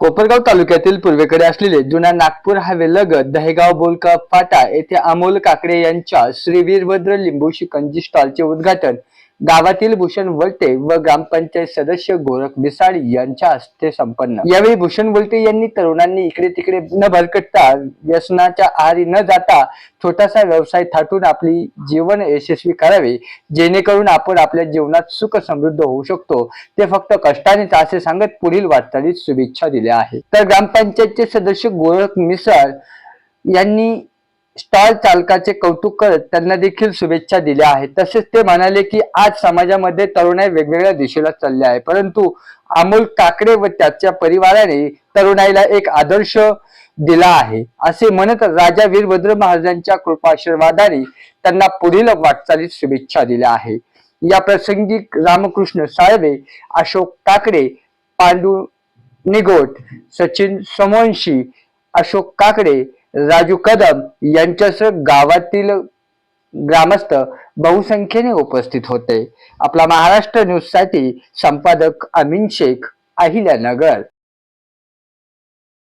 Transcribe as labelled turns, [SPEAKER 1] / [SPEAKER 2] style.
[SPEAKER 1] कोपरगाव तालुक्यातील पूर्वेकडे असलेले जुना नागपूर लगत दहेगाव बोलका फाटा येथे अमोल काकडे यांच्या श्री वीरभद्र लिंबू शिकंजी स्टॉलचे उद्घाटन गावातील भूषण वलते व ग्रामपंचायत सदस्य गोरख मिसाळ यांच्या हस्ते संपन्न. यावेळी भूषण वलते यांनी तरुणांनी इकडे तिकडे न भरकटता व्यसनाच्या आहारी न जाता छोटासा व्यवसाय थाटून आपली जीवन यशस्वी करावे जेणेकरून आपण आपल्या जीवनात सुख समृद्ध होऊ शकतो. ते फक्त कष्टानेच असे सांगत पुढील वाटचालीत शुभेच्छा दिल्या आहेत. तर ग्रामपंचायतचे सदस्य गोरख मिसाळ यांनी स्टॉल चालकाचे कौतुक करत त्यांना देखील शुभेच्छा दिल्या आहेत. तसेच ते म्हणाले की आज समाजामध्ये तरुणाई वेगवेगळ्या दिशेला चालले आहे परंतु अमोल काकडे व त्याच्या परिवाराने तरुणाईला एक आदर्श दिला आहे. असे म्हणत राजा वीरभद्र महाराजांच्या कृपाशीर्वादाने त्यांना पुढील वाटचालीत शुभेच्छा दिल्या आहे या प्रसंगी रामकृष्ण साळवे अशोक काकडे पांडू निगोट सचिन समवंशी अशोक काकडे राजू कदम यांच्यासह गावातील ग्रामस्थ बहुसंख्येने उपस्थित होते. आपला महाराष्ट्र न्यूजसाठी संपादक अमीन शेख अहिल्यानगर.